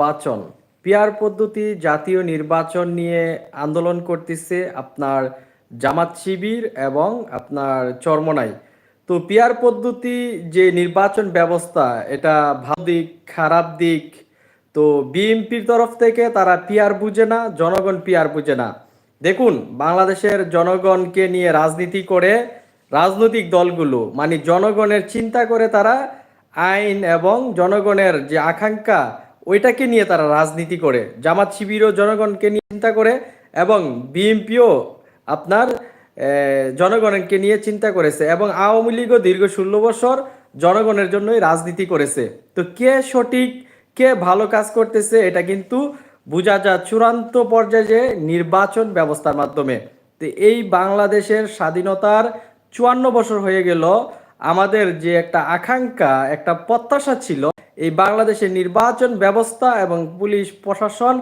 নির্বাচন। পিয়ার পদ্ধতি জাতীয় নির্বাচন নিয়ে আন্দোলন করতেছে আপনার জামাত শিবির এবং আপনার চরমনাই। তো পিয়ার পদ্ধতি যে নির্বাচন ব্যবস্থা, এটা ভালো দিক, খারাপ দিক, তো বিএনপির তরফ থেকে তারা পিয়ার বুঝে না, জনগণ পিয়ার বুঝে না। দেখুন, বাংলাদেশের জনগণকে নিয়ে রাজনীতি করে রাজনৈতিক দলগুলো মানে জনগণের চিন্তা করে তারা আইন এবং জনগণের যে আকাঙ্ক্ষা ওইটাকে নিয়ে তারা রাজনীতি করে, জামাত শিবিরও জনগণকে নিয়ে চিন্তা করে এবং বিএনপিও আপনার জনগণকে নিয়ে চিন্তা করেছে এবং আওয়ামী লীগও দীর্ঘ ষোলো বছর জনগণের জন্যই রাজনীতি করেছে। তো কে সঠিক, কে ভালো কাজ করতেছে এটা কিন্তু বোঝা যায় চূড়ান্ত পর্যায়ে নির্বাচন ব্যবস্থার মাধ্যমে। তো এই বাংলাদেশের স্বাধীনতার চুয়ান্ন বছর হয়ে গেল, আমাদের যে একটা আকাঙ্ক্ষা, একটা প্রত্যাশা ছিল এই বাংলাদেশের নির্বাচন ব্যবস্থা এবং পুলিশ প্রশাসন,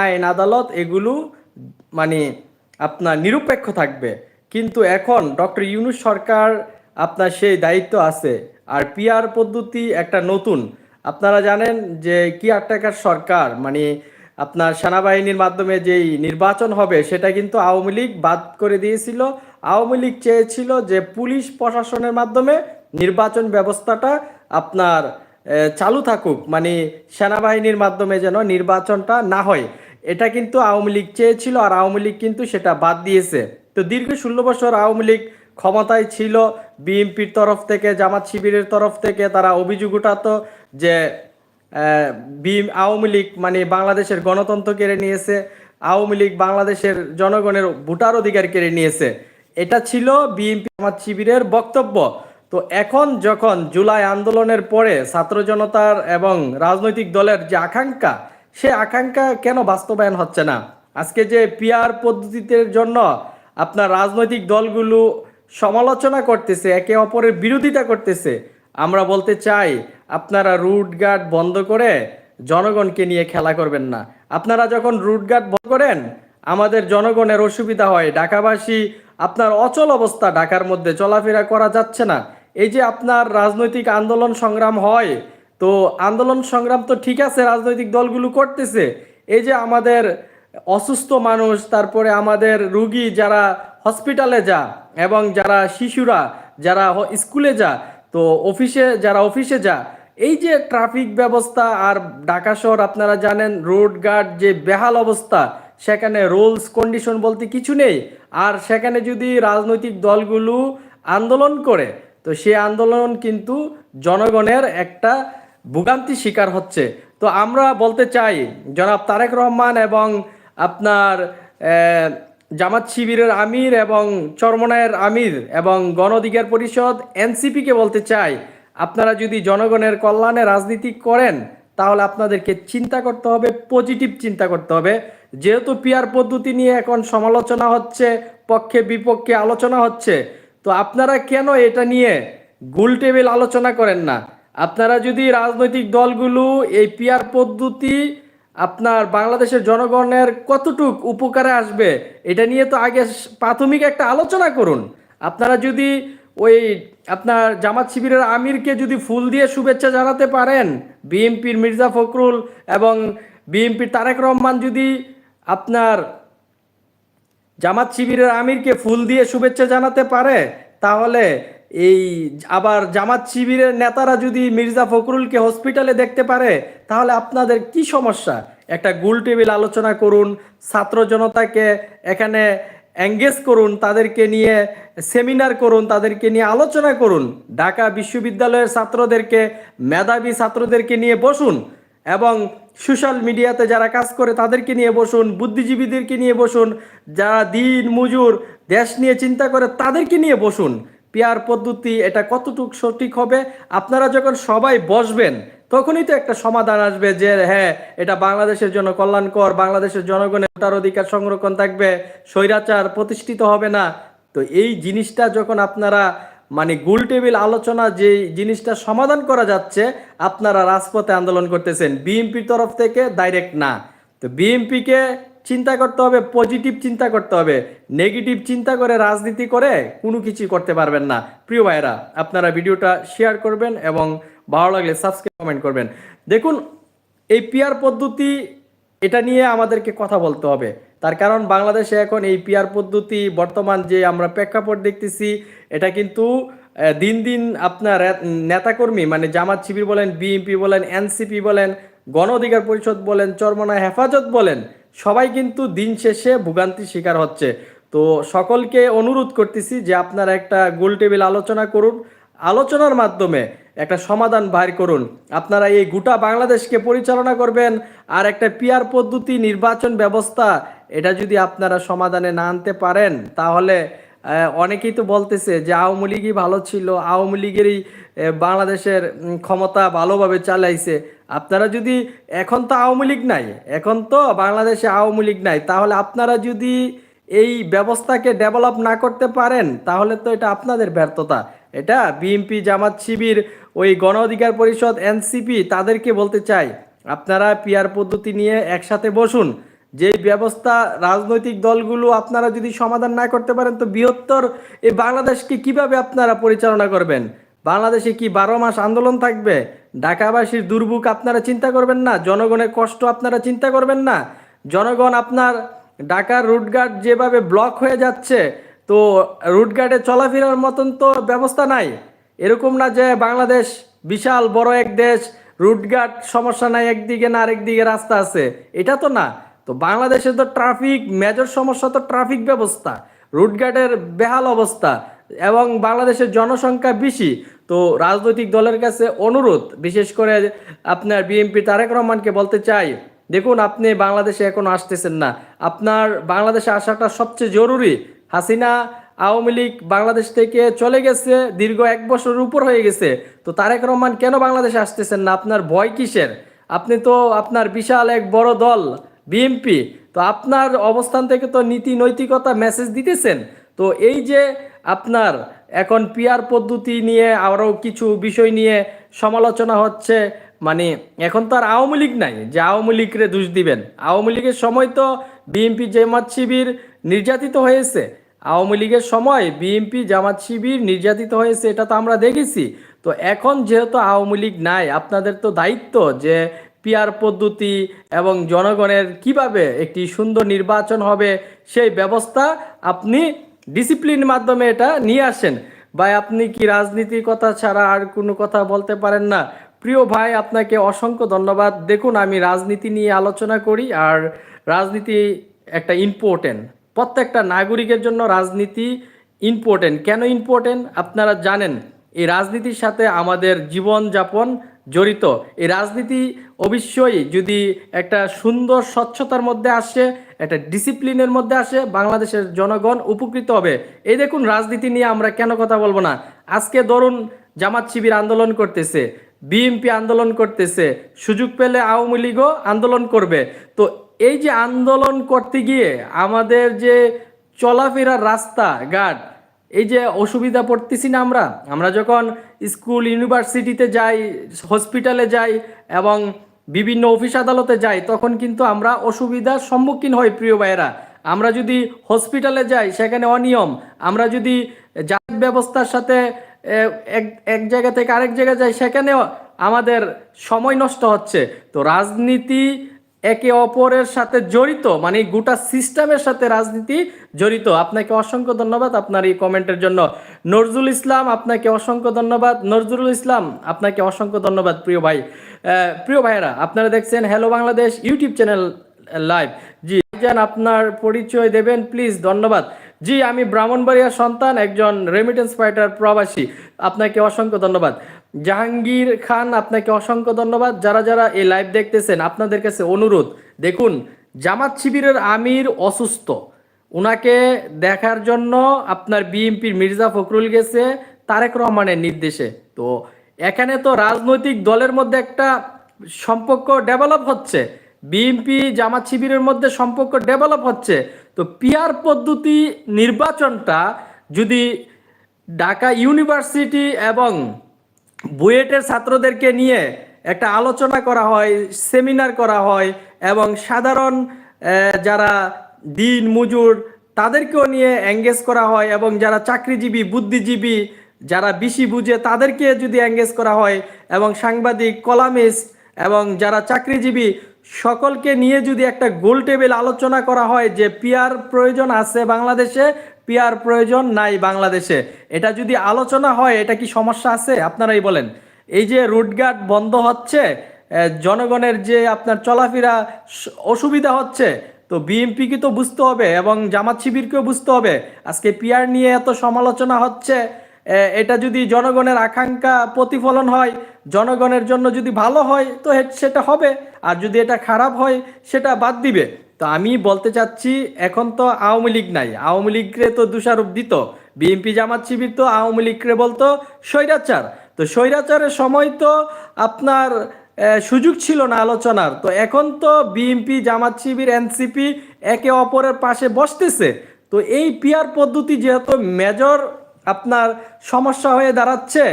আইন, আদালত এগুলো মানে আপনার নিরপেক্ষ থাকবে। কিন্তু এখন ডক্টর ইউনুস সরকার আপনার সেই দায়িত্ব আছে। আর পিআর পদ্ধতি একটা নতুন। আপনারা জানেন যে কি টাকার সরকার মানে আপনার সেনাবাহিনীর মাধ্যমে যেই নির্বাচন হবে, সেটা কিন্তু আওয়ামী লীগ বাদ করে দিয়েছিল। আওয়ামী লীগ চেয়েছিল যে পুলিশ প্রশাসনের মাধ্যমে নির্বাচন ব্যবস্থাটা আপনার চালু থাকুক মানে সেনাবাহিনীর মাধ্যমে যেন নির্বাচনটা না হয়। এটা কিন্তু আওয়ামী লীগ চেয়েছিল আর আওয়ামী লীগ কিন্তু সেটা বাদ দিয়েছে। তো দীর্ঘ ষোলো বছর আওয়ামী লীগ ক্ষমতায় ছিল, বিএনপির তরফ থেকে, জামাত শিবিরের তরফ থেকে তারা অভিযোগ উঠাতো যে বিএম, আওয়ামী লীগ মানে বাংলাদেশের গণতন্ত্র কেড়ে নিয়েছে, আওয়ামী লীগ বাংলাদেশের জনগণের ভোটার অধিকার কেড়ে নিয়েছে। এটা ছিল বিএনপি জামাত শিবিরের বক্তব্য। তো এখন যখন জুলাই আন্দোলনের পরে ছাত্র জনতার এবং রাজনৈতিক দলের যে আকাঙ্ক্ষা, সে আকাঙ্ক্ষা কেন বাস্তবায়ন হচ্ছে না? আজকে যে পিয়ার পদ্ধতিতে জন্য আপনার রাজনৈতিক দলগুলো সমালোচনা করতেছে, একে অপরের বিরোধিতা করতেছে, আমরা বলতে চাই আপনারা রুট গার্ড বন্ধ করে জনগণকে নিয়ে খেলা করবেন না। আপনারা যখন রুট গার্ড বন্ধ করেন, আমাদের জনগণের অসুবিধা হয়। ঢাকাবাসী, আপনার অচল অবস্থা ঢাকার মধ্যে, চলাফেরা করা যাচ্ছে না। এই যে আপনার রাজনৈতিক আন্দোলন সংগ্রাম হয়, তো আন্দোলন সংগ্রাম তো ঠিক আছে, রাজনৈতিক দলগুলো করতেছে। এই যে আমাদের অসুস্থ মানুষ, তারপরে আমাদের রুগী যারা হসপিটালে যা এবং যারা শিশুরা, যারা স্কুলে যা, তো অফিসে যারা অফিসে যা, এই যে ট্রাফিক ব্যবস্থা আর ঢাকা শহর আপনারা জানেন রোড গার্ড যে বেহাল অবস্থা, সেখানে রুলস কন্ডিশন বলতে কিছু নেই। আর সেখানে যদি রাজনৈতিক দলগুলো আন্দোলন করে তো সেই আন্দোলন কিন্তু জনগণের একটা ভোগান্তি শিকার হচ্ছে। তো আমরা বলতে চাই, জনাব তারেক রহমান এবং আপনার জামাত শিবিরের আমির এবং চরমনায়ের আমির এবং গণ অধিকার পরিষদ এনসিপিকে বলতে চাই, আপনারা যদি জনগণের কল্যাণে রাজনীতি করেন, তাহলে আপনাদেরকে চিন্তা করতে হবে, পজিটিভ চিন্তা করতে হবে। যেহেতু পিয়ার পদ্ধতি নিয়ে এখন সমালোচনা হচ্ছে পক্ষে বিপক্ষে আলোচনা হচ্ছে তো আপনারা কেন এটা নিয়ে গোল টেবিল আলোচনা করেন না? আপনারা যদি রাজনৈতিক দলগুলো এই পিয়ার পদ্ধতি আপনার বাংলাদেশের জনগণের কতটুক উপকারে আসবে, এটা নিয়ে তো আগে প্রাথমিক একটা আলোচনা করুন। আপনারা যদি ওই আপনার জামাত শিবিরের আমিরকে যদি ফুল দিয়ে শুভেচ্ছা জানাতে পারেন, বিএনপির মির্জা ফখরুল এবং বিএনপির তারেক রহমান যদি আপনার জামাত শিবিরের আমিরকে ফুল দিয়ে শুভেচ্ছা জানাতে পারে? তাহলে এই আবার জামাত শিবিরের নেতারা যদি মির্জা ফখরুলকে হসপিটালে দেখতে পারে, তাহলে আপনাদের কি সমস্যা? একটা গোল টেবিল আলোচনা করুন, ছাত্র জনতাকে এখানে এঙ্গেজ করুন, তাদেরকে নিয়ে সেমিনার করুন, তাদেরকে নিয়ে আলোচনা করুন। ঢাকা বিশ্ববিদ্যালয়ের ছাত্রদেরকে, মেধাবী ছাত্রদেরকে নিয়ে বসুন এবং সোশ্যাল মিডিয়াতে যারা কাজ করে তাদেরকে নিয়ে বসুন, বুদ্ধিজীবীদেরকে নিয়ে বসুন, যারা দিন, মজুর, দেশ নিয়ে চিন্তা করে তাদেরকে নিয়ে বসুন। পিয়ার পদ্ধতি এটা কতটুকু সঠিক হবে? আপনারা যখন সবাই বসবেন, তখনই তো একটা সমাধান আসবে যে হ্যাঁ এটা বাংলাদেশের জন্য কল্যাণকর, বাংলাদেশের জনগণের ভোটার অধিকার সংরক্ষণ থাকবে, স্বৈরাচার প্রতিষ্ঠিত হবে না। তো এই জিনিসটা যখন আপনারা মানে গোল টেবিল আলোচনা যে জিনিসটা সমাধান করা যাচ্ছে, আপনারা রাজপথে আন্দোলন করতেছেন। বিএনপির তরফ থেকে ডাইরেক্ট না। তো বিএনপিকে চিন্তা করতে হবে পজিটিভ চিন্তা করতে হবে। নেগেটিভ চিন্তা করে, রাজনীতি করে কোনো কিছু করতে পারবেন না। প্রিয় ভাইরা আপনারা ভিডিওটা শেয়ার করবেন এবং ভালো লাগলে সাবস্ক্রাইব কমেন্ট করবেন। দেখুন, এই পিয়ার পদ্ধতি, এটা নিয়ে আমাদেরকে কথা বলতে হবে। তার কারণ বাংলাদেশে এখন এই পিয়ার পদ্ধতি বর্তমান যে আমরা প্রেক্ষাপট দেখতেছি, এটা কিন্তু দিন দিন আপনার নেতাকর্মী মানে জামাত শিবির বলেন বিএনপি বলেন এনসিপি বলেন, গণ অধিকার পরিষদ বলেন চরমনা হেফাজত বলেন, সবাই কিন্তু দিন শেষে ভোগান্তির শিকার হচ্ছে। তো সকলকে অনুরোধ করতেছি যে আপনারা একটা গোল টেবিল আলোচনা করুন। আলোচনার মাধ্যমে একটা সমাধান বাইর করুন। আপনারা এই গোটা বাংলাদেশকে পরিচালনা করবেন আর একটা পিয়ার পদ্ধতি নির্বাচন ব্যবস্থা, এটা যদি আপনারা সমাধানে না আনতে পারেন, তাহলে অনেকেই তো বলতেছে যে আওয়ামী লীগই ভালো ছিল, আওয়ামী লীগেরই বাংলাদেশের ক্ষমতা ভালোভাবে চালাইছে। আপনারা যদি, এখন তো আওয়ামী লীগ নাই, এখন তো বাংলাদেশে আওয়ামী লীগ নাই, তাহলে আপনারা যদি এই ব্যবস্থাকে ডেভেলপ না করতে পারেন, তাহলে তো এটা আপনাদের ব্যর্থতা। এটা বিএনপি জামাত শিবির ওই গণ অধিকার পরিষদ এনসিপি তাদেরকে বলতে চাই, আপনারা পিয়ার পদ্ধতি নিয়ে একসাথে বসুন। যে ব্যবস্থা রাজনৈতিক দলগুলো আপনারা যদি সমাধান না করতে পারেন, তো বৃহত্তর এই বাংলাদেশকে কীভাবে আপনারা পরিচালনা করবেন? বাংলাদেশে কি বারো মাস আন্দোলন থাকবে? ঢাকাবাসীর দুর্ভোগ আপনারা চিন্তা করবেন না? জনগণের কষ্ট আপনারা চিন্তা করবেন না? জনগণ আপনার ঢাকার রুটঘাট যেভাবে ব্লক হয়ে যাচ্ছে, তো রুটঘাটে চলাফেরার মতন তো ব্যবস্থা নাই। এরকম না যে বাংলাদেশ বিশাল বড় এক দেশ, রুটঘাট সমস্যা নাই, একদিকে না আরেকদিকে রাস্তা আছে। এটা তো না। তো বাংলাদেশে তো ট্রাফিক মেজর সমস্যা তো ট্রাফিক ব্যবস্থা, রুটঘাটের বেহাল অবস্থা এবং বাংলাদেশের জনসংখ্যা বেশি। তো রাজনৈতিক দলের কাছে অনুরোধ, বিশেষ করে আপনার বিএনপি তারেক রহমানকে বলতে চাই, দেখুন আপনি বাংলাদেশে এখনও আসতেছেন না। আপনার বাংলাদেশে আসাটা সবচেয়ে জরুরি। হাসিনা আওয়ামী লীগ বাংলাদেশ থেকে চলে গেছে, দীর্ঘ এক বছর উপর হয়ে গেছে। তো তারেক রহমান কেন বাংলাদেশে আসতেছেন না? আপনার ভয় কিসের? আপনি তো আপনার বিশাল এক বড় দল, বিএনপি। তো আপনার অবস্থান থেকে তো নীতি নৈতিকতা মেসেজ দিতেছেন। তো এই যে আপনার এখন পিয়ার পদ্ধতি নিয়ে আরও কিছু বিষয় নিয়ে সমালোচনা হচ্ছে মানে এখন তো আর আওয়ামী লীগ নাই যে আওয়ামী লীগরে দোষ দিবেন। আওয়ামী লীগের সময় তো বিএনপি জামাত শিবির নির্যাতিত হয়েছে। আওয়ামী লীগের সময় বিএনপি জামাত শিবির নির্যাতিত হয়েছে, এটা তো আমরা দেখেছি। তো এখন যেহেতু আওয়ামী লীগ নাই, আপনাদের তো দায়িত্ব যে পিয়ার পদ্ধতি এবং জনগণের কীভাবে একটি সুন্দর নির্বাচন হবে, সেই ব্যবস্থা আপনি ডিসিপ্লিন মাধ্যমে এটা নিয়ে আসেন। ভাই, আপনি কি রাজনীতির কথা ছাড়া আর কোনো কথা বলতে পারেন না? প্রিয় ভাই, আপনাকে অসংখ্য ধন্যবাদ। দেখুন, আমি রাজনীতি নিয়ে আলোচনা করি, আর রাজনীতি একটা ইম্পর্টেন্ট প্রত্যেকটা নাগরিকের জন্য রাজনীতি ইম্পর্টেন্ট কেন ইম্পর্টেন্ট আপনারা জানেন, এই রাজনীতির সাথে আমাদের জীবনযাপন জড়িত। এই রাজনীতি অবশ্যই যদি একটা সুন্দর স্বচ্ছতার মধ্যে আসে, একটা ডিসিপ্লিনের মধ্যে আসে, বাংলাদেশের জনগণ উপকৃত হবে। এই দেখুন রাজনীতি নিয়ে আমরা কেন কথা বলব না। আজকে ধরুন জামাত শিবির আন্দোলন করতেছে, বিএনপি আন্দোলন করতেছে, সুযোগ পেলে আওয়ামী লীগও আন্দোলন করবে। তো এই যে আন্দোলন করতে গিয়ে আমাদের যে চলাফেরার রাস্তা, ঘাট, এই যে অসুবিধা পড়তেছি না আমরা। আমরা যখন স্কুল, ইউনিভার্সিটিতে যাই, হসপিটালে যাই এবং বিভিন্ন অফিস আদালতে যাই, তখন কিন্তু আমরা অসুবিধার সম্মুখীন হই প্রিয় ভাইয়েরা। আমরা যদি হসপিটালে যাই, সেখানে অনিয়ম। আমরা যদি যাতায়াত ব্যবস্থার সাথে এক এক জায়গা থেকে আরেক জায়গায় যাই, সেখানেও আমাদের সময় নষ্ট হচ্ছে। তো রাজনীতি একে অপরের সাথে জড়িত মানে গোটা সিস্টেমের সাথে রাজনীতি জড়িত। আপনাকে অসংখ্য ধন্যবাদ আপনার এই কমেন্টের জন্য। নজরুল ইসলাম, আপনাকে অসংখ্য ধন্যবাদ। নজরুল ইসলাম, আপনাকে অসংখ্য ধন্যবাদ প্রিয় ভাই। প্রিয় ভাইয়েরা, আপনারা দেখছেন hello Bangladesh YouTube channel live জি, যান আপনার পরিচয় দেবেন প্লিজ ধন্যবাদ। জি, আমি ব্রাহ্মণবাড়িয়ার সন্তান, একজন রেমিটেন্স ফাইটার প্রবাসী। আপনাকে অসংখ্য ধন্যবাদ। জাহাঙ্গীর খান, আপনাকে অসংখ্য ধন্যবাদ। যারা যারা এই লাইভ দেখতেছেন, আপনাদের কাছে অনুরোধ, দেখুন, জামাত শিবিরের আমির অসুস্থ। উনাকে দেখার জন্য আপনার বিএনপির মির্জা ফখরুল গেছে, তারেক রহমানের নির্দেশে। তো এখানে তো রাজনৈতিক দলের মধ্যে একটা সম্পর্ক ডেভেলপ হচ্ছে। বিএনপি জামাত শিবিরের মধ্যে সম্পর্ক ডেভেলপ হচ্ছে। তো পিয়ার পদ্ধতি নির্বাচনটা যদি ঢাকা ইউনিভার্সিটি এবং বুয়েটের ছাত্রদেরকে নিয়ে একটা আলোচনা করা হয়, সেমিনার করা হয় এবং সাধারণ যারা দিন, মজুর, তাদেরকেও নিয়ে এঙ্গেজ করা হয় এবং যারা চাকরিজীবী, বুদ্ধিজীবী, যারা বেশি বুঝে তাদেরকে যদি এঙ্গেজ করা হয় এবং সাংবাদিক, কলামিস্ট এবং যারা চাকরিজীবী, সকলকে নিয়ে যদি একটা গোল টেবিল আলোচনা করা হয় যে পিয়ার প্রয়োজন আছে বাংলাদেশে পিয়ার প্রয়োজন নাই বাংলাদেশে। এটা যদি আলোচনা হয়, এটা কি সমস্যা আছে? আপনারাই বলেন। এই যে রুটগার্ড বন্ধ হচ্ছে জনগণের যে আপনার চলাফেরা অসুবিধা হচ্ছে, তো বিএনপিকে তো বুঝতে হবে এবং জামাত শিবিরকেও বুঝতে হবে। আজকে পিয়ার নিয়ে এত সমালোচনা হচ্ছে এটা যদি জনগণের আকাঙ্ক্ষা প্রতিফলন হয়, জনগণের জন্য যদি ভালো হয়, তো সেটা হবে। আর যদি এটা খারাপ হয়, সেটা বাদ দিবে। তো আমি বলতে চাচ্ছি, এখন তো আওয়ামী লীগ নাই। আওয়ামী লীগরে তো দোষারোপ দিত। বিএনপি জামাত শিবির তো আওয়ামী লীগরে বলতো, স্বৈরাচার। তো স্বৈরাচারের সময় তো আপনার সুযোগ ছিল না আলোচনার। তো এখন তো বিএনপি, জামাত শিবির, এনসিপি একে অপরের পাশে বসতেছে। তো এই পিয়ার পদ্ধতি যেহেতু মেজর আপনার সমস্যা হয়ে দাঁড়াচ্ছে,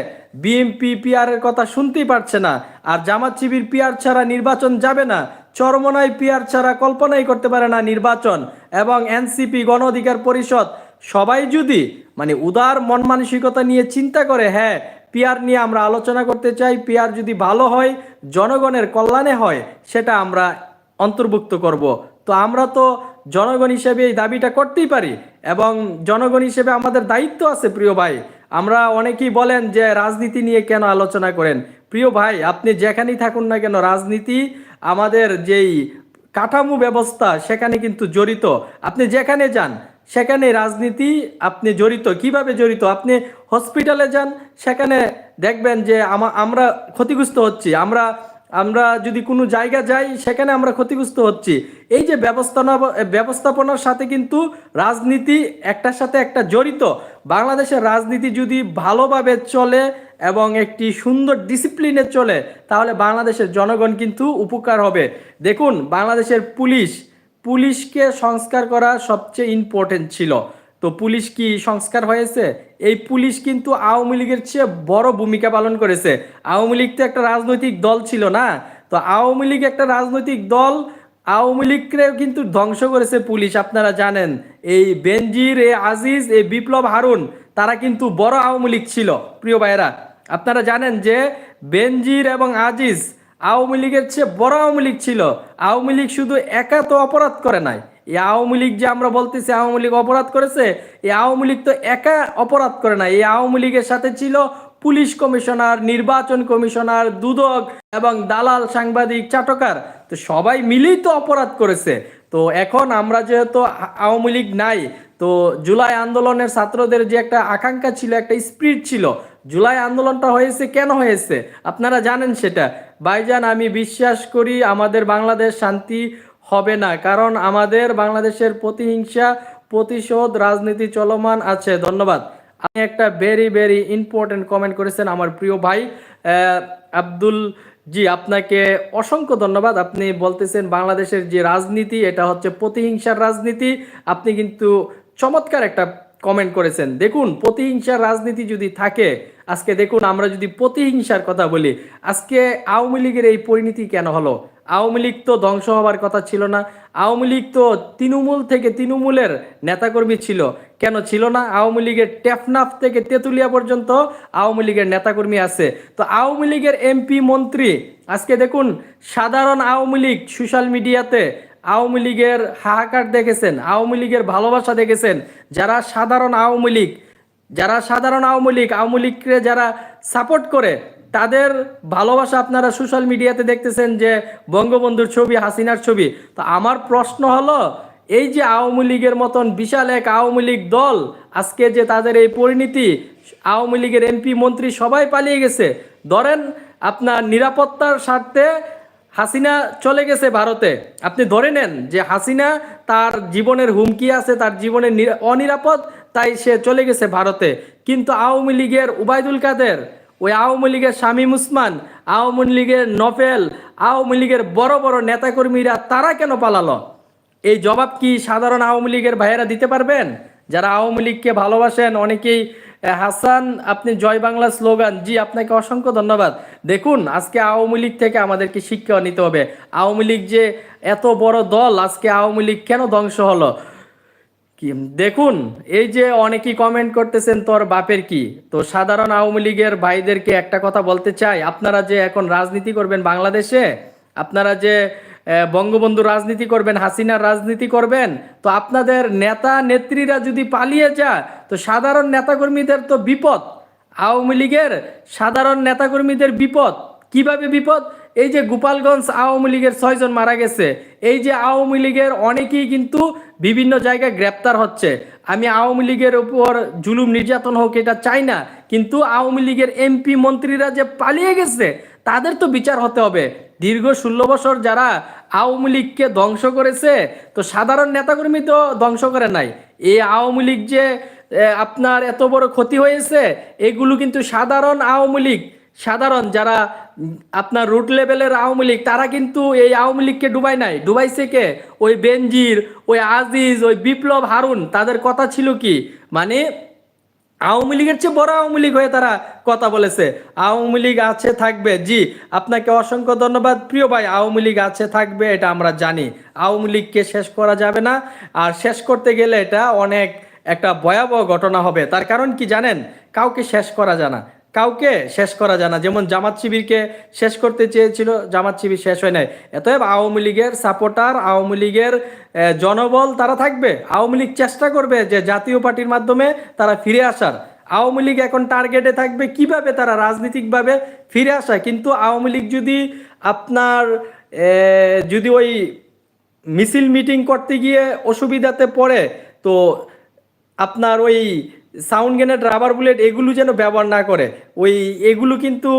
বিএনপি পিয়ারের কথা শুনতেই পারছে না। আর জামাত শিবির পিয়ার ছাড়া নির্বাচন যাবে না। চরমনায় পিয়ার ছাড়া কল্পনাই করতে পারে না নির্বাচন এবং এনসিপি গণ অধিকার পরিষদ। সবাই যদি মানে উদার মন মানসিকতা নিয়ে চিন্তা করে হ্যাঁ পিয়ার নিয়ে আমরা আলোচনা করতে চাই, পিয়ার যদি ভালো হয়, জনগণের কল্যাণে হয়, সেটা আমরা অন্তর্ভুক্ত করব। তো আমরা তো জনগণ হিসেবে এই দাবিটা করতেই পারি এবং জনগণ হিসেবে আমাদের দায়িত্ব আছে, প্রিয় ভাই। আমরা অনেকেই বলেন যে রাজনীতি নিয়ে কেন আলোচনা করেন? প্রিয় ভাই, আপনি যেখানেই থাকুন না কেন, রাজনীতি আমাদের যেই কাঠামো ব্যবস্থা সেখানে কিন্তু জড়িত। আপনি যেখানে যান, সেখানে রাজনীতি আপনি জড়িত। কীভাবে জড়িত? আপনি হসপিটালে যান, সেখানে দেখবেন যে আমা- আমরা ক্ষতিগ্রস্ত হচ্ছি। আমরা আমরা যদি কোনো জায়গা যাই, সেখানে আমরা ক্ষতিগ্রস্ত হচ্ছি। এই যে ব্যবস্থাপনা ব্যবস্থাপনার সাথে কিন্তু রাজনীতি একটার সাথে একটা জড়িত। বাংলাদেশের রাজনীতি যদি ভালোভাবে চলে এবং একটি সুন্দর ডিসিপ্লিনে চলে, তাহলে বাংলাদেশের জনগণ কিন্তু উপকার হবে। দেখুন, বাংলাদেশের পুলিশ, পুলিশকে সংস্কার করা সবচেয়ে ইম্পর্টেন্ট ছিল। তো পুলিশ কি সংস্কার হয়েছে? এই পুলিশ কিন্তু আওয়ামী লীগের চেয়ে বড় ভূমিকা পালন করেছে। আওয়ামী লীগ তো একটা রাজনৈতিক দল ছিল না? তো আওয়ামী লীগ একটা রাজনৈতিক দল, আওয়ামী লীগকেও কিন্তু ধ্বংস করেছে পুলিশ, আপনারা জানেন। এই বেনজির এ আজিজ, এই বিপ্লব হারুন, তারা কিন্তু বড় আওয়ামী লীগ ছিল, প্রিয় ভাইয়েরা। আপনারা জানেন যে বেনজির এবং আজিজ আওয়ামী লীগের চেয়ে বড় আওয়ামী লীগ ছিল। আওয়ামী লীগ শুধু একা তো অপরাধ করে নাই। এই আওয়ামী লীগ যে আমরা বলতেছি, আওয়ামী লীগ অপরাধ করেছে, এই আওয়ামী লীগ তো একা অপরাধ করে না। এই আওয়ামী লীগের সাথে ছিল পুলিশ কমিশনার, নির্বাচন কমিশনার, দুদক এবং দালাল সাংবাদিক, চাটকার। তো সবাই মিলেই তো অপরাধ করেছে। তো এখন আমরা যেহেতু আওয়ামী লীগ নাই, তো জুলাই আন্দোলনের ছাত্রদের যে একটা আকাঙ্ক্ষা ছিল, একটা স্পিরিট ছিল, জুলাই আন্দোলনটা হয়েছে, কেন হয়েছে? আপনারা জানেন সেটা। ভাইজান, আমি বিশ্বাস করি আমাদের বাংলাদেশ শান্তি হবে না, কারণ আমাদের বাংলাদেশের প্রতিহিংসা, প্রতিশোধ, রাজনীতি চলমান আছে। ধন্যবাদ। আপনি একটা ভেরি ভেরি ইম্পর্টেন্ট কমেন্ট করেছেন আমার প্রিয় ভাই আব্দুল জি। আপনাকে অসংখ্য ধন্যবাদ। আপনি বলতেছেন বাংলাদেশের যে রাজনীতি, এটা হচ্ছে প্রতিহিংসার রাজনীতি। আপনি কিন্তু চমৎকার একটা কমেন্ট করেছেন। দেখুন, প্রতিহিংসার রাজনীতি যদি থাকে আজকে দেখুন, আমরা যদি প্রতিহিংসার কথা বলি, আজকে আওয়ামী লীগের এই পরিণতি কেন হলো? আওয়ামী লীগ তো ধ্বংস হবার কথা ছিল না। আওয়ামী লীগ তো তৃণমূল থেকে তৃণমূলের নেতাকর্মী ছিল। কেন ছিল না? আওয়ামী লীগের টেফনাফ থেকে তেঁতুলিয়া পর্যন্ত আওয়ামী লীগের নেতাকর্মী আছে। তো আওয়ামী লীগের এমপি, মন্ত্রী, আজকে দেখুন, সাধারণ আওয়ামী লীগ সোশ্যাল মিডিয়াতে আওয়ামী লীগের হাহাকার দেখেছেন, আওয়ামী লীগের ভালোবাসা দেখেছেন। যারা সাধারণ আওয়ামী লীগ যারা সাধারণ আওয়ামী লীগ, আওয়ামী লীগকে যারা সাপোর্ট করে, তাদের ভালোবাসা আপনারা সোশ্যাল মিডিয়াতে দেখতেছেন যে বঙ্গবন্ধুর ছবি, হাসিনার ছবি। তো আমার প্রশ্ন হলো, এই যে আওয়ামী লীগের মতন বিশাল এক আওয়ামী লীগ দল, আজকে যে তাদের এই পরিণতি, আওয়ামী লীগের এমপি মন্ত্রী সবাই পালিয়ে গেছে। ধরেন আপনার নিরাপত্তার স্বার্থে হাসিনা চলে গেছে ভারতে। আপনি ধরে নেন যে হাসিনা তার জীবনের হুমকি আছে, তার জীবনের অনিরাপদ তাই সে চলে গেছে ভারতে। কিন্তু আওয়ামী লীগের উবায়দুল কাদের, ওই আওয়ামী লীগের শামীম উসমান, আওয়ামী লীগের নফেল, আওয়ামী লীগের বড় বড় নেতাকর্মীরা তারা কেন পালালো? এই জবাব কি সাধারণ আওয়ামী লীগের ভাইয়েরা দিতে পারবেন? যারা আওয়ামী লীগকে ভালোবাসেন, অনেকেই হাসান, আপনি জয় বাংলা স্লোগান, জি, আপনাকে অসংখ্য ধন্যবাদ। দেখুন, আজকে আওয়ামী লীগ থেকে আমাদেরকে শিক্ষা নিতে হবে। আওয়ামী লীগ যে এত বড় দল, আজকে আওয়ামী লীগ কেন ধ্বংস হলো? দেখুন, এই যে অনেকেই কমেন্ট করতেছেন, তোর বাপের কি? তো সাধারণ আওয়ামী লীগের ভাইদেরকে একটা কথা বলতে চাই। আপনারা যে এখন রাজনীতি করবেন বাংলাদেশে, আপনারা যে বঙ্গবন্ধু রাজনীতি করবেন, হাসিনার রাজনীতি করবেন, তো আপনাদের নেতা নেত্রীরা যদি পালিয়ে যায়, তো সাধারণ নেতাকর্মীদের তো বিপদ। আওয়ামী লীগের সাধারণ নেতাকর্মীদের বিপদ। কীভাবে বিপদ? এই যে গোপালগঞ্জ আওয়ামী লীগের ছয়জন মারা গেছে, এই যে আওয়ামী লীগের অনেকেই কিন্তু বিভিন্ন জায়গায় গ্রেপ্তার হচ্ছে। আমি আওয়ামী লীগের উপর জুলুম নির্যাতন হোক এটা চাই না, কিন্তু আওয়ামী লীগের এমপি মন্ত্রীরা যে পালিয়ে গেছে, তাদের তো বিচার হতে হবে। দীর্ঘ ষোলো বছর যারা আওয়ামী লীগকে ধ্বংস করেছে, তো সাধারণ নেতাকর্মী তো ধ্বংস করে নাই। এই আওয়ামী লীগ যে আপনার এত বড় ক্ষতি হয়েছে, এগুলো কিন্তু সাধারণ আওয়ামী লীগ সাধারণ যারা, আপনার রুট লেভেলের আওয়ামী লীগ, তারা কিন্তু এই আওয়ামী লীগকে ডুবাই নাই। ডুবাইছে কে? ওই বেনজির, ওই আজিজ, ওই বিপ্লব হারুন, তাদের কথা ছিল কি? মানে আওয়ামী লীগের চেয়ে বড় আওয়ামী লীগ হয়ে তারা কথা বলেছে। আওয়ামী লীগ আছে, থাকবে। জি, আপনাকে অসংখ্য ধন্যবাদ। প্রিয় ভাই, আওয়ামী লীগ আছে, থাকবে, এটা আমরা জানি। আওয়ামী লীগকে শেষ করা যাবে না। আর শেষ করতে গেলে এটা অনেক একটা ভয়াবহ ঘটনা হবে। তার কারণ কি জানেন? কাউকে শেষ করা যায় না। কাউকে শেষ করা যায় না। যেমন জামাত শিবিরকে শেষ করতে চেয়েছিল, জামাত শিবির শেষ হয় নাই। এতএব আওয়ামী লীগের সাপোর্টার আওয়ামী লীগের জনবল তারা থাকবে। আওয়ামী লীগ চেষ্টা করবে যে জাতীয় পার্টির মাধ্যমে তারা ফিরে আসার। আওয়ামী লীগ এখন টার্গেটে থাকবে কীভাবে তারা রাজনৈতিকভাবে ফিরে আসা কিন্তু আওয়ামী লীগ যদি আপনার যদি ওই মিছিল মিটিং করতে গিয়ে অসুবিধাতে পড়ে, তো আপনার ওই সাউন্ড গ্রেনেড রাবার বুলেট এগুলো যেন ব্যবহার না করে। ওই এগুলো কিন্তু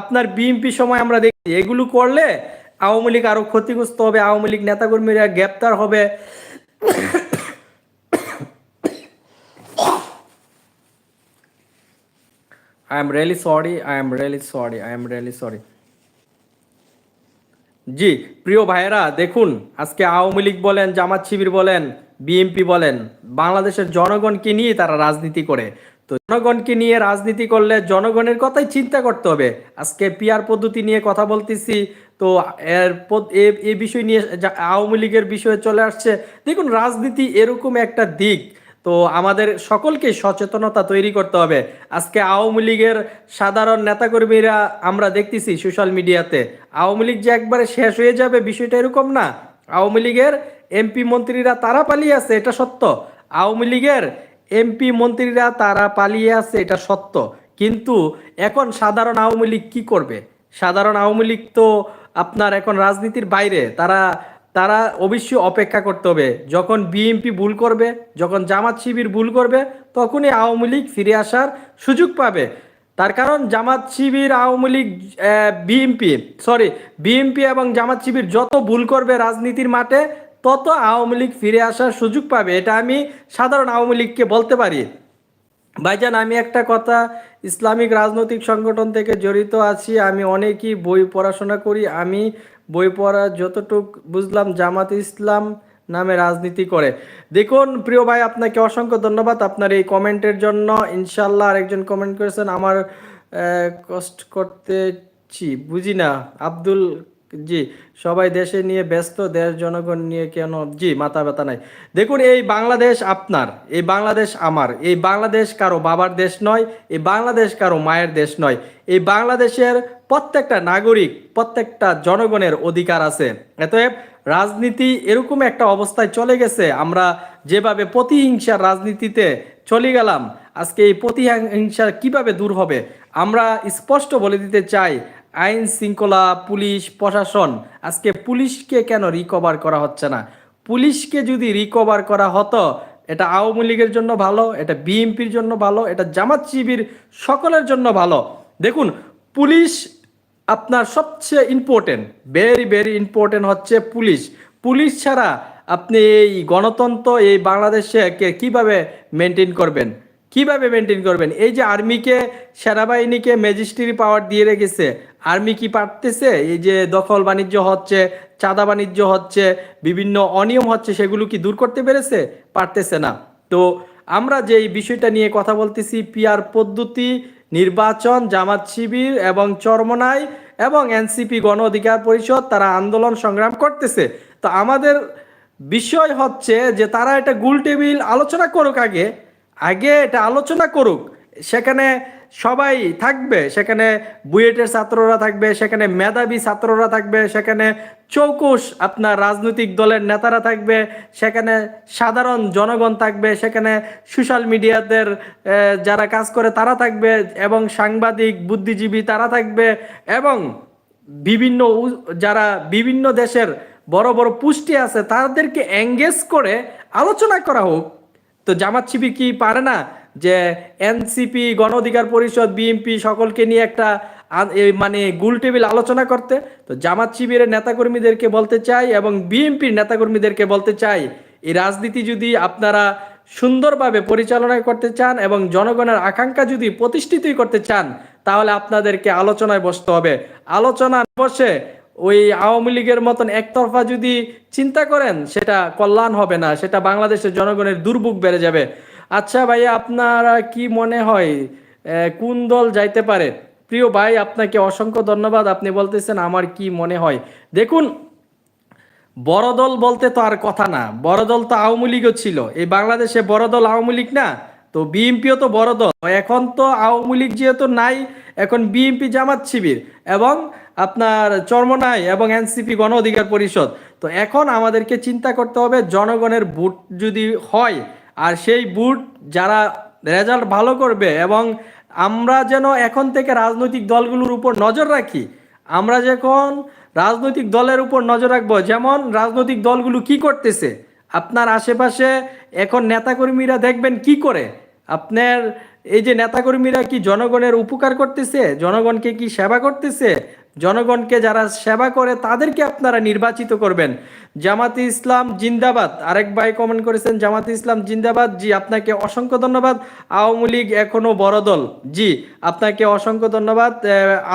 আপনার বিএমপি সময় আমরা দেখি এগুলো করলে আওয়ামী লীগ আরও ক্ষতিগ্রস্ত হবে, আওয়ামী লীগ নেতাকর্মীরা গ্রেপ্তার হবে। I am really sorry I am really sorry I am really sorry জি, প্রিয় ভাইয়েরা, দেখুন, আজকে আওয়ামী লীগ বলেন, জামাত শিবির বলেন বিএনপি বলেন, বাংলাদেশের জনগণকে নিয়ে তারা রাজনীতি করে। তো জনগণকে নিয়ে রাজনীতি করলে জনগণের কথাই চিন্তা করতে হবে। আজকে পিয়ার পদ্ধতি নিয়ে কথা বলতেছি, তো এর এ- বিষয় নিয়ে আওয়ামী লীগের বিষয়ে চলে আসছে। দেখুন, রাজনীতি এরকম একটা দিক, তো আমাদের সকলকে সচেতনতা তৈরি করতে হবে। আজকে আওয়ামী লীগের সাধারণ নেতাকর্মীরা আমরা দেখতেছি সোশ্যাল মিডিয়াতে, আওয়ামী লীগ যে একবারে শেষ হয়ে যাবে বিষয়টা এরকম না। আওয়ামী লীগের এমপি মন্ত্রীরা তারা পালিয়ে আছে, এটা সত্য। আওয়ামী লীগের এমপি মন্ত্রীরা তারা পালিয়ে আছে, এটা সত্য। কিন্তু এখন সাধারণ আওয়ামী লীগ কী করবে? সাধারণ আওয়ামী লীগ তো আপনার এখন রাজনীতির বাইরে, তারা তারা অবশ্যই অপেক্ষা করতে হবে। যখন বিএনপি ভুল করবে, যখন জামাত শিবির ভুল করবে, তখনই আওয়ামী লীগ ফিরে আসার সুযোগ পাবে। তার কারণ Jamaat Shibir, Awami League BNP sorry BNP এবং জামাত শিবির যত ভুল করবে রাজনীতির মাঠে, তত আওয়ামী লীগ ফিরে আসার সুযোগ পাবে। এটা আমি সাধারণ আওয়ামী লীগকে বলতে পারি। ভাইজান, আমি একটা কথা, ইসলামিক রাজনৈতিক সংগঠন থেকে জড়িত আছি, আমি অনেকই বই পড়াশোনা করি। আমি বই পড়া যতটুক বুঝলাম, জামাত ইসলাম নামে রাজনীতি করে। দেখুন, প্রিয় ভাই, আপনাকে অসংখ্য ধন্যবাদ। আপনার এই কমেন্টের জন্য। ইনশাল্লাহ আরেকজন কমেন্ট করেছেন, আমার কষ্ট করতেছি। বুঝি না আব্দুল জি, সবাই দেশে নিয়ে ব্যস্ত, দেশ জনগণ নিয়ে কেন? জি, মাথা ব্যথা নাই। দেখুন, এই বাংলাদেশ আপনার, এই বাংলাদেশ আমার, এই বাংলাদেশ কারও বাবার দেশ নয়, এই বাংলাদেশ কারও মায়ের দেশ নয়। এই বাংলাদেশের প্রত্যেকটা নাগরিক, প্রত্যেকটা জনগণের অধিকার আছে। অতএব রাজনীতি এরকম একটা অবস্থায় চলে গেছে, আমরা যেভাবে প্রতিহিংসার রাজনীতিতে চলে গেলাম, আজকে এই প্রতিহিংসা কীভাবে দূর হবে? আমরা স্পষ্ট বলে দিতে চাই আইন শৃঙ্খলা, পুলিশ, প্রশাসন, আজকে পুলিশকে কেন রিকভার করা হচ্ছে না? পুলিশকে যদি রিকভার করা হতো, এটা আওয়ামী লীগের জন্য ভালো, এটা বিএনপির জন্য ভালো, এটা জামাত শিবির সকলের জন্য ভালো। দেখুন, পুলিশ আপনার সবচেয়ে ইম্পর্টেন্ট ভেরি ভেরি ইম্পর্টেন্ট হচ্ছে পুলিশ। পুলিশ ছাড়া আপনি এই গণতন্ত্র, এই বাংলাদেশে কীভাবে মেনটেন করবেন? কীভাবে মেনটেন করবেন? এই যে আর্মিকে, সেনাবাহিনীকে ম্যাজিস্ট্রি পাওয়ার দিয়ে রেখেছে, আর্মি কি পারতেছে? এই যে দখল বাণিজ্য হচ্ছে, চাঁদা বাণিজ্য হচ্ছে, বিভিন্ন অনিয়ম হচ্ছে, সেগুলো কি দূর করতে পেরেছে? পারতেছে না। তো আমরা যে বিষয়টা নিয়ে কথা বলতেছি পিয়ার পদ্ধতি, নির্বাচন, জামাত শিবির এবং চরমনাই এবং এনসিপি গণ অধিকার পরিষদ, তারা আন্দোলন সংগ্রাম করতেছে। তো আমাদের বিষয় হচ্ছে যে তারা এটা গুল টেবিল আলোচনা করুক আগে আগে এটা আলোচনা করুক। সেখানে সবাই থাকবে, সেখানে বুয়েটের ছাত্ররা থাকবে, সেখানে মেধাবী ছাত্ররা থাকবে, সেখানে চৌকুশ আপনার রাজনৈতিক দলের নেতারা থাকবে, সেখানে সাধারণ জনগণ থাকবে, সেখানে সোশ্যাল মিডিয়াদের যারা কাজ করে তারা থাকবে এবং সাংবাদিক, বুদ্ধিজীবী তারা থাকবে এবং বিভিন্ন যারা বিভিন্ন দেশের বড় বড় পুষ্টি আছে তাদেরকে এঙ্গেজ করে আলোচনা করা হোক। তো জামাত শিবির কি পারে না যে এনসিপি, গণ অধিকার পরিষদ, বিএনপি সকলকে নিয়ে একটা মানে গুল টেবিল আলোচনা করতে? তো জামাত শিবিরের নেতাকর্মীদেরকে বলতে চাই এবং বিএনপির নেতাকর্মীদেরকে বলতে চাই এই রাজনীতি যদি আপনারা সুন্দরভাবে পরিচালনা করতে চান এবং জনগণের আকাঙ্ক্ষা যদি প্রতিষ্ঠিতই করতে চান, তাহলে আপনাদেরকে আলোচনায় বসতে হবে। আলোচনা বসে ওই আওয়ামী লীগের মতন একতরফা যদি চিন্তা করেন, সেটা কল্যাণ হবে না, সেটা বাংলাদেশের জনগণের দুর্ভোগ বেড়ে যাবে। আচ্ছা ভাইয়া, আপনারা কি মনে হয় কোন দল যাইতে পারে? প্রিয় ভাই, আপনাকে অসংখ্য ধন্যবাদ, আপনি বলতেছেন আমার কি মনে হয়। দেখুন, বড় দল বলতে তো আর কথা না, বড় দল তো আওয়ামী লীগও ছিল। এই বাংলাদেশে বড় দল আওয়ামী লীগ না, তো বিএনপিও তো বড় দল। এখন তো আওয়ামী লীগ যেহেতু নাই, এখন বিএনপি জামাত শিবির। এবং আপনার চরমনাই এবং এনসিপি গণ অধিকার পরিষদ। তো এখন আমাদেরকে চিন্তা করতে হবে, জনগণের ভোট যদি হয়, আর সেই ভোট যারা রেজাল্ট ভালো করবে এবং আমরা যেন এখন থেকে রাজনৈতিক দলগুলোর উপর নজর রাখি, আমরা যখন রাজনৈতিক দলের উপর নজর রাখব, যেমন রাজনৈতিক দলগুলো কি করতেছে, আপনার আশেপাশে এখন নেতাকর্মীরা দেখবেন কি করে? আপনার এই যে নেতাকর্মীরা কি জনগণের উপকার করতেছে? জনগণকে কি সেবা করতেছে? জনগণকে যারা সেবা করে তাদেরকে আপনারা নির্বাচিত করবেন। জামাতে ইসলাম জিন্দাবাদ। আরেক ভাই কমেন্ট করেছেন, জামাতে ইসলাম জিন্দাবাদ? জি, আপনাকে অসংখ্য ধন্যবাদ। আওয়ামী লীগ এখনও বড় দল। জি, আপনাকে অসংখ্য ধন্যবাদ।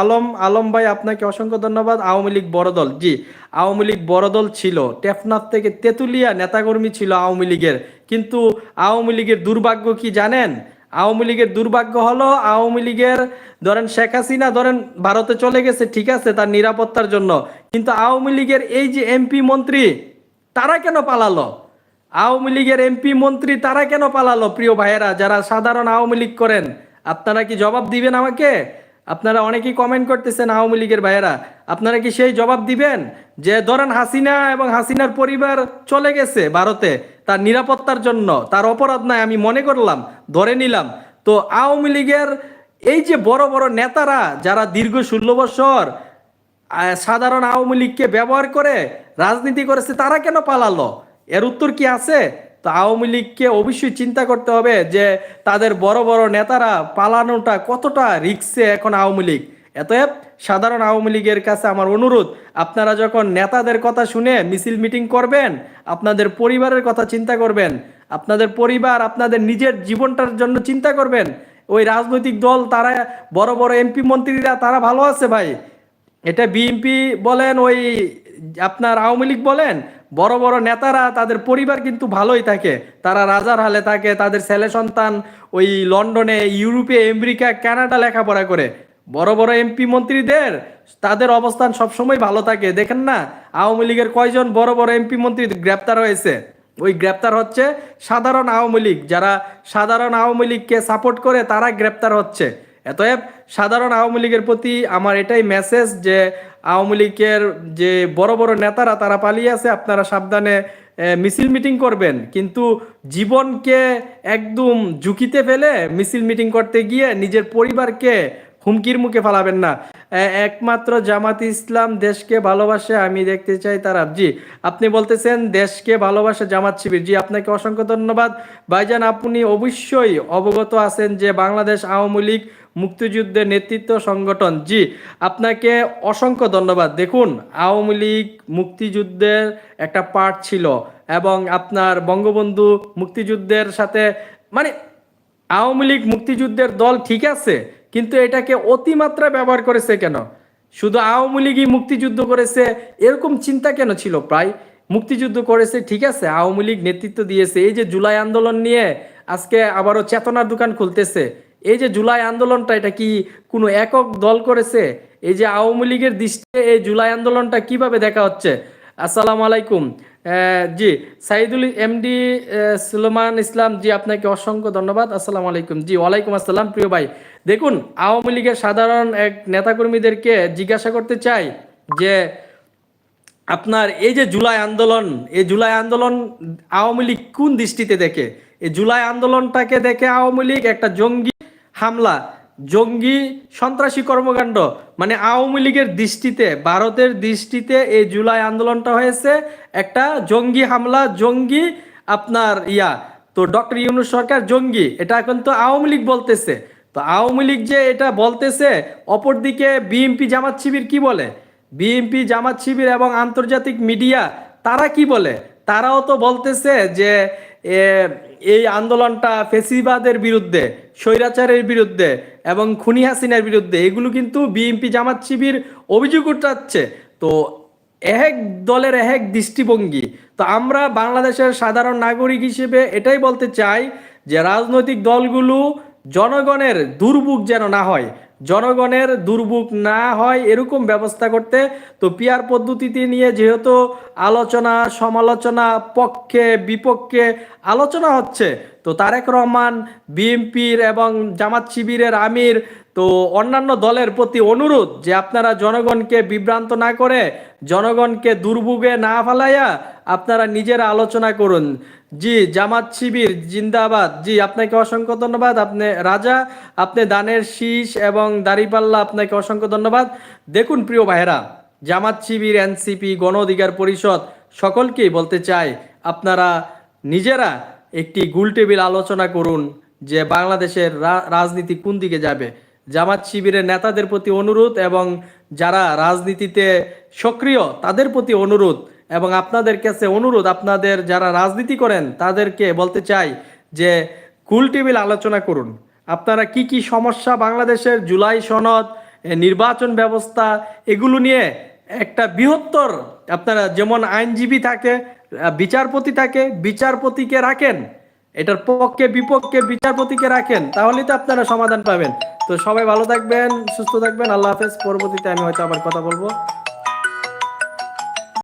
আলম আলম ভাই, আপনাকে অসংখ্য ধন্যবাদ। আওয়ামী লীগ বড় দল। জি, আওয়ামী লীগ বড় দল ছিল। টেফনাথ থেকে তেতুলিয়া নেতাকর্মী ছিল আওয়ামী লীগের। কিন্তু আওয়ামী লীগের দুর্ভাগ্য কি জানেন? আওয়ামী লীগের দুর্ভাগ্য হলো আওয়ামী লীগের, ধরেন শেখ হাসিনা ধরেন ভারতে চলে গেছে, ঠিক আছে, তার নিরাপত্তার জন্য। কিন্তু আওয়ামী লীগের এই যে এমপি মন্ত্রী, তারা কেন পালালো? আওয়ামী লীগের এমপি মন্ত্রী তারা কেন পালালো, প্রিয় ভাইয়েরা, যারা সাধারণ আওয়ামী লীগ করেন? আপনারা কি জবাব দিবেন আমাকে? আপনারা অনেকেই কমেন্ট করতেছেন আওয়ামী লীগের ভাইয়েরা। আপনারা কি সেই জবাব দিবেন? যে ধরেন হাসিনা এবং হাসিনার পরিবার চলে গেছে ভারতে তার নিরাপত্তার জন্য, তার অপরাধ নাই, আমি মনে করলাম, ধরে নিলাম। তো আওয়ামী লীগের এই যে বড় বড় নেতারা যারা দীর্ঘ ষোলো বছর সাধারণ আওয়ামী লীগকে ব্যবহার করে রাজনীতি করেছে, তারা কেন পালালো? এর উত্তর কি আছে? তো আওয়ামী লীগকে অবশ্যই চিন্তা করতে হবে যে তাদের বড় বড় নেতারা পালানোটা কতটা রিক্সে এখন আওয়ামী লীগ। এতএব সাধারণ আওয়ামী লীগের কাছে আমার অনুরোধ, আপনারা যখন নেতাদের কথা শুনে মিছিল মিটিং করবেন, আপনাদের পরিবারের কথা চিন্তা করবেন, আপনাদের পরিবার আপনাদের নিজের জীবনটার জন্য চিন্তা করবেন, ওই রাজনৈতিক দল তারা, বড় বড় এমপি মন্ত্রীরা তারা ভালো আছে ভাই। এটা বিএনপি বলেন, ওই আপনার আওয়ামী লীগ বলেন, বড় বড় নেতারা তাদের পরিবার কিন্তু ভালোই থাকে। তারা রাজার হালে থাকে, তাদের ছেলে সন্তান ওই লন্ডনে, ইউরোপে, আমেরিকা, কানাডা লেখাপড়া করে। বড় বড় এমপি মন্ত্রীদের, তাদের অবস্থান সবসময় ভালো থাকে। দেখেন না, আওয়ামী লীগের কয়জন বড় বড় এমপি মন্ত্রী গ্রেপ্তার হয়েছে? ওই গ্রেপ্তার হচ্ছে সাধারণ আওয়ামী লীগ। যারা সাধারণ আওয়ামী লীগকে সাপোর্ট করে, তারা গ্রেপ্তার হচ্ছে। এতএব সাধারণ আওয়ামী লীগের প্রতি আমার এটাই মেসেজ যে, আওয়ামী লীগের যে বড় বড় নেতারা, তারা পালিয়ে আছে, আপনারা সাবধানে মিছিল মিটিং করবেন। কিন্তু জীবনকে একদম ঝুঁকিতে ফেলে মিছিল মিটিং করতে গিয়ে নিজের পরিবারকে হুমকির মুখে ফালাবেন না। একমাত্র জামাত ইসলাম দেশকে ভালোবাসে, আমি দেখতে চাই তারা। জি, আপনি বলতেছেন দেশকে ভালোবাসে জামাত শিবির। জি, আপনাকে অসংখ্য ধন্যবাদ। ভাইজান, আপনি অবশ্যই অবগত আছেন যে বাংলাদেশ আওয়ামী লীগ মুক্তিযুদ্ধের নেতৃত্ব সংগঠন। জি, আপনাকে অসংখ্য ধন্যবাদ। দেখুন, আওয়ামী লীগ মুক্তিযুদ্ধের একটা পার্ট ছিল এবং আপনার বঙ্গবন্ধু মুক্তিযুদ্ধের সাথে মানে আওয়ামী লীগ মুক্তিযুদ্ধের দল ঠিক আছে কিন্তু এটাকে অতিমাত্রা ব্যবহার করেছে কেন? শুধু আওয়ামী লীগই মুক্তিযুদ্ধ করেছে, এরকম চিন্তা কেন ছিল? প্রায় মুক্তিযুদ্ধ করেছে, ঠিক আছে, আওয়ামী লীগ নেতৃত্ব দিয়েছে। এই যে জুলাই আন্দোলন নিয়ে আজকে আবারও চেতনার দোকান খুলতেছে, এই যে জুলাই আন্দোলনটা, এটা কি কোনো একক দল করেছে? এই যে আওয়ামী লীগের দৃষ্টিতে এই জুলাই আন্দোলনটা কীভাবে দেখা হচ্ছে? আসসালামু আলাইকুম। জি, সাইদুল এমডি সুলেমান ইসলাম, জি, আপনাকে অসংখ্য ধন্যবাদ। আসসালামু আলাইকুম। জি, ওয়ালাইকুম আসসালাম, প্রিয় ভাই। দেখুন, আওয়ামী লীগের সাধারণ এক নেতাকর্মীদেরকে জিজ্ঞাসা করতে চাই যে, আপনার এই যে জুলাই আন্দোলন, এই জুলাই আন্দোলন আওয়ামী লীগ কোন দৃষ্টিতে দেখে? এই জুলাই আন্দোলনটাকে দেখে আওয়ামী লীগ একটা জঙ্গি হামলা জঙ্গি সন্ত্রাসী কর্মকাণ্ড মানে আওয়ামী লীগের দৃষ্টিতে, ভারতের দৃষ্টিতে এই জুলাই আন্দোলনটা হয়েছে একটা জঙ্গি হামলা, জঙ্গি আপনার ইয়া। তো ডক্টর ইউনুস সরকার জঙ্গি, এটা এখন তো আওয়ামী লীগ বলতেছে। তো আওয়ামী লীগ যে এটা বলতেছে, অপরদিকে বিএনপি জামাত শিবির কি বলে? বিএনপি জামাত শিবির এবং আন্তর্জাতিক মিডিয়া, তারা কি বলে? তারাও তো বলতেছে যে এই আন্দোলনটা ফেসিবাদের বিরুদ্ধে, স্বৈরাচারের বিরুদ্ধে এবং খুনি হাসিনের বিরুদ্ধে, এগুলো কিন্তু বিএনপি জামাত শিবির অভিযোগ উঠাচ্ছে। তো এক দলের এক দৃষ্টিভঙ্গি। তো আমরা বাংলাদেশের সাধারণ নাগরিক হিসেবে এটাই বলতে চাই যে রাজনৈতিক দলগুলো জনগণের দুর্ভোগ যেন না হয়, জনগণের দুর্ভোগ না হয় এরকম ব্যবস্থা করতে, তো পিয়ার পদ্ধতিটি নিয়ে যেহেতু আলোচনা, সমালোচনা পক্ষে, বিপক্ষে আলোচনা হচ্ছে, তো তারেক রহমান, বিএনপির এবং জামাত শিবিরের আমির তো অন্যান্য দলের প্রতি অনুরোধ যে আপনারা জনগণকে বিভ্রান্ত না করে, জনগণকে দুর্ভোগে না ফেলাইয়া আপনারা নিজেরা আলোচনা করুন। জি, জামাত শিবির, জিন্দাবাদ। জি, আপনাকে অসংখ্য ধন্যবাদ। আপনি রাজা, আপনি দানের শীষ এবং দাড়িপাল্লা, আপনাকে অসংখ্য ধন্যবাদ। দেখুন, প্রিয় ভাইরা জামাত শিবির, এনসিপি, গণ অধিকার পরিষদ সকলকেই বলতে চাই, আপনারা নিজেরা একটি গুল টেবিল আলোচনা করুন যে বাংলাদেশের রাজনীতি কোন দিকে যাবে। জামাত শিবিরের নেতাদের প্রতি অনুরোধ এবং যারা রাজনীতিতে সক্রিয়, তাদের প্রতি অনুরোধ এবং আপনাদের কাছে অনুরোধ, আপনাদের যারা রাজনীতি করেন, তাদেরকে বলতে চাই যে কুল টেবিল আলোচনা করুন। আপনারা কি কি সমস্যা বাংলাদেশের জুলাই সনদ নির্বাচন ব্যবস্থা, এগুলো নিয়ে একটা বৃহত্তর, আপনারা যেমন আইনজীবী থাকে বিচারপতি থাকে, বিচারপতিকে রাখেন। এটার পক্ষে, বিপক্ষে, বিচারপতিকে রাখেন, তাহলেই তো আপনারা সমাধান পাবেন। তো সবাই ভালো থাকবেন, সুস্থ থাকবেন, আল্লাহ হাফেজ। পরবর্তীতে আমি হয়তো আবার কথা বলব।